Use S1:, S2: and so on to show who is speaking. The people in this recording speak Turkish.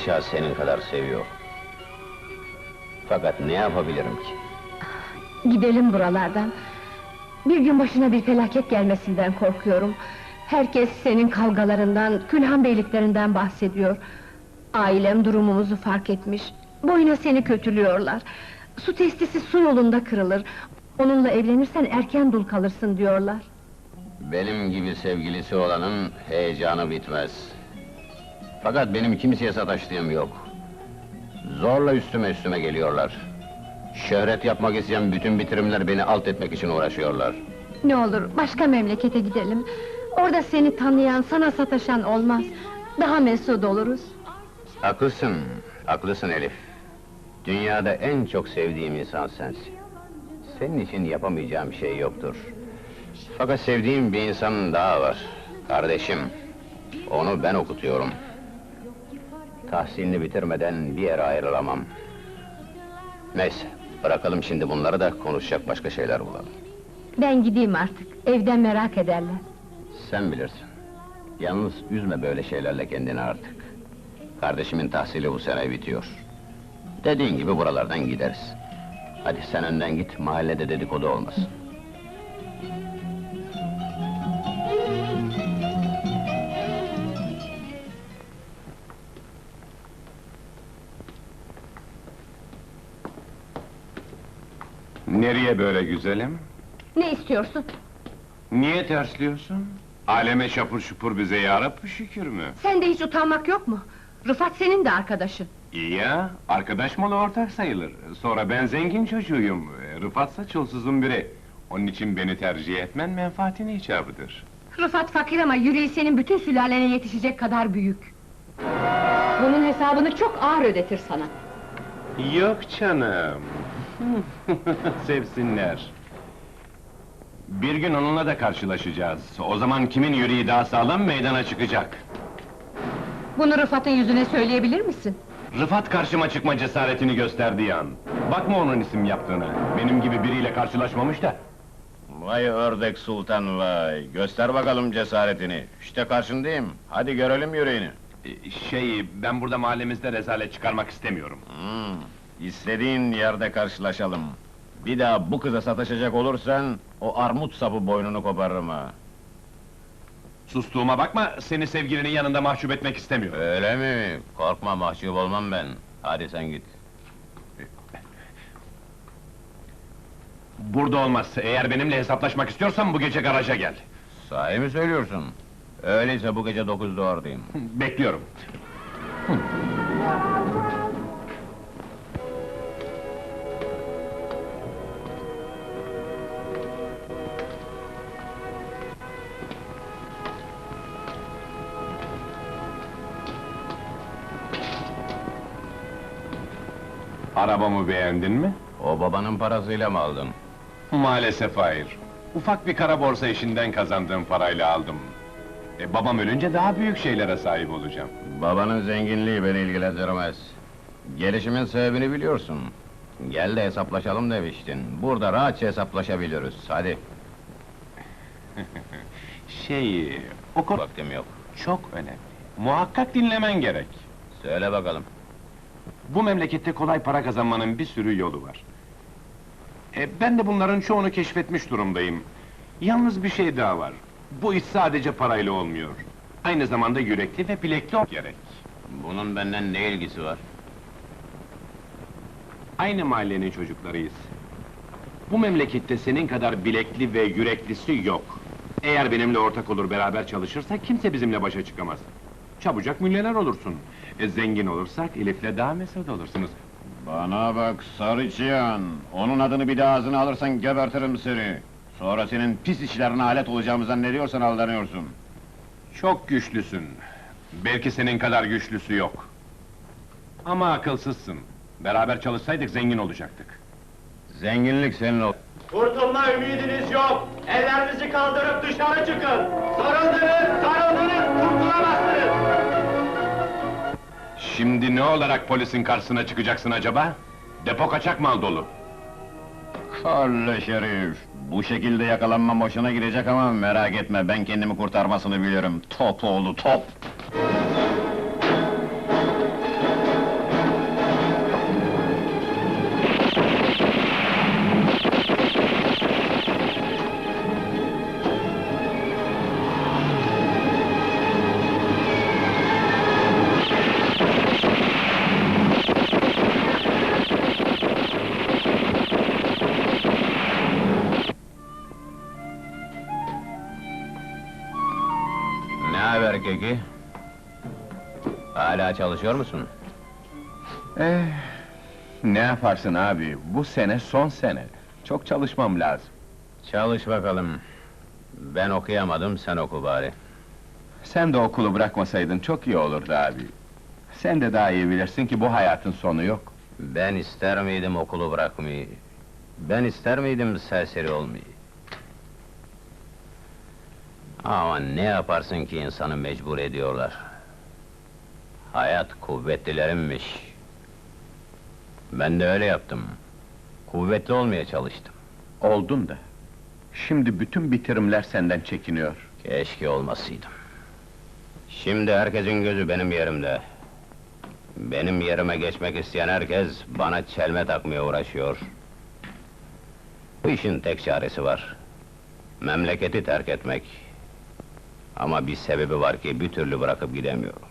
S1: haşa senin kadar seviyor. Fakat ne yapabilirim ki?
S2: Gidelim buralardan. Bir gün başına bir felaket gelmesinden korkuyorum. Herkes senin kavgalarından, külhan beyliklerinden bahsediyor. Ailem durumumuzu fark etmiş. Boyuna seni kötülüyorlar. Su testisi su yolunda kırılır. Onunla evlenirsen erken dul kalırsın diyorlar.
S1: Benim gibi sevgilisi olanın heyecanı bitmez. Fakat benim kimseye sataştığım yok. Zorla üstüme üstüme geliyorlar. Şöhret yapmak isteyen bütün bitirimler beni alt etmek için uğraşıyorlar.
S2: Ne olur başka memlekete gidelim. Orada seni tanıyan, sana sataşan olmaz. Daha mesut oluruz.
S1: Haklısın, haklısın Elif. Dünyada en çok sevdiğim insan sensin. Senin için yapamayacağım şey yoktur. Fakat sevdiğim bir insan daha var. Kardeşim. Onu ben okutuyorum. Tahsilini bitirmeden bir yere ayrılamam. Neyse, bırakalım şimdi bunları da konuşacak başka şeyler bulalım.
S2: Ben gideyim artık. Evden merak ederler.
S1: Sen bilirsin. Yalnız üzme böyle şeylerle kendini artık. Kardeşimin tahsili bu sene bitiyor. Dediğin gibi buralardan gideriz. Hadi sen önden git, mahallede dedikodu olmasın.
S3: Nereye böyle güzelim?
S2: Ne istiyorsun?
S3: Niye tersliyorsun? Aleme şapur şupur bize yarab şükür mü?
S2: Sende hiç utanmak yok mu? Rıfat senin de arkadaşın.
S3: İyi ya, arkadaş malı ortak sayılır. Sonra ben zengin çocuğuyum, Rıfatsa çulsuzun biri. Onun için beni tercih etmen menfaatine icabıdır.
S2: Rıfat fakir ama yüreği senin bütün sülalene yetişecek kadar büyük. Bunun hesabını çok ağır ödetir sana.
S3: Yok canım. Sevsinler. Bir gün onunla da karşılaşacağız. O zaman kimin yüreği daha sağlam meydana çıkacak.
S2: Bunu Rıfat'ın yüzüne söyleyebilir misin?
S3: Rıfat karşıma çıkma cesaretini gösterdiği an. Bakma onun isim yaptığına. Benim gibi biriyle karşılaşmamış da.
S1: Vay ördek sultan vay! Göster bakalım cesaretini. İşte karşındayım. Hadi görelim yüreğini.
S3: Ee, Şey, ben burada mahallemizde rezalet çıkarmak istemiyorum.
S1: Hmm, istediğin yerde karşılaşalım. Bir daha bu kıza sataşacak olursan, o armut sapı boynunu koparırım ha.
S3: Sustuğuma bakma, seni sevgilinin yanında mahcup etmek istemiyorum.
S1: Öyle mi? Korkma, mahcup olmam ben. Hadi sen git.
S3: Burada olmaz. Eğer benimle hesaplaşmak istiyorsan bu gece garaja gel.
S1: Sahi mi söylüyorsun? Öyleyse bu gece dokuzda oradayım.
S3: Bekliyorum. Arabamı beğendin mi?
S1: O babanın parasıyla mı aldın?
S3: Maalesef hayır. Ufak bir kara borsa işinden kazandığım parayla aldım. E, babam ölünce daha büyük şeylere sahip olacağım.
S1: Babanın zenginliği beni ilgilendirmez. Gelişimin sebebini biliyorsun. Gel de hesaplaşalım demiştin. Burada rahatça hesaplaşabiliriz. Hadi.
S3: Şey, o konu
S1: Vaktim yok.
S3: çok önemli. Muhakkak dinlemen gerek.
S1: Söyle bakalım.
S3: Bu memlekette kolay para kazanmanın bir sürü yolu var. E, ben de bunların çoğunu keşfetmiş durumdayım. Yalnız bir şey daha var. Bu iş sadece parayla olmuyor. Aynı zamanda yürekli ve bilekli ol gerek.
S1: Bunun benden ne ilgisi var?
S3: Aynı mahallenin çocuklarıyız. Bu memlekette senin kadar bilekli ve yüreklisi yok. Eğer benimle ortak olur beraber çalışırsak kimse bizimle başa çıkamaz. Çabucak milyoner olursun. E, zengin olursak Elif'le daha mesut olursunuz.
S1: Bana bak Sarıçıyan. Onun adını bir daha ağzına alırsan gebertirim seni. Sonra senin pis işlerine alet olacağımı zannediyorsan aldanıyorsun.
S3: Çok güçlüsün. Belki senin kadar güçlüsü yok. Ama akılsızsın. Beraber çalışsaydık zengin olacaktık.
S1: Zenginlik senin ol.
S4: Kurtulma ümidiniz yok. Ellerinizi kaldırıp dışarı çıkın. Sarıldınız, sarıldınız,
S3: Şimdi ne olarak polisin karşısına çıkacaksın acaba? Depo kaçak mal dolu.
S1: Kalle şerif. Bu şekilde yakalanmam hoşuna gidecek ama merak etme ben kendimi kurtarmasını bilirim. Top oğlu top. Keki? Hala çalışıyor musun?
S3: Eh, ne yaparsın abi, bu sene son sene. Çok çalışmam lazım.
S1: Çalış bakalım. Ben okuyamadım, sen oku bari.
S3: Sen de okulu bırakmasaydın çok iyi olurdu abi. Sen de daha iyi bilirsin ki bu hayatın sonu yok.
S1: Ben ister miydim okulu bırakmayı? Ben ister miydim serseri olmayı? Ama ne yaparsın ki insanı mecbur ediyorlar? Hayat kuvvetlilerinmiş. Ben de öyle yaptım. Kuvvetli olmaya çalıştım.
S3: Oldun da. Şimdi bütün bitirimler senden çekiniyor.
S1: Keşke olmasaydım. Şimdi herkesin gözü benim yerimde. Benim yerime geçmek isteyen herkes bana çelme takmaya uğraşıyor. Bu işin tek çaresi var. Memleketi terk etmek. Ama bir sebebi var ki bir türlü bırakıp gidemiyorum.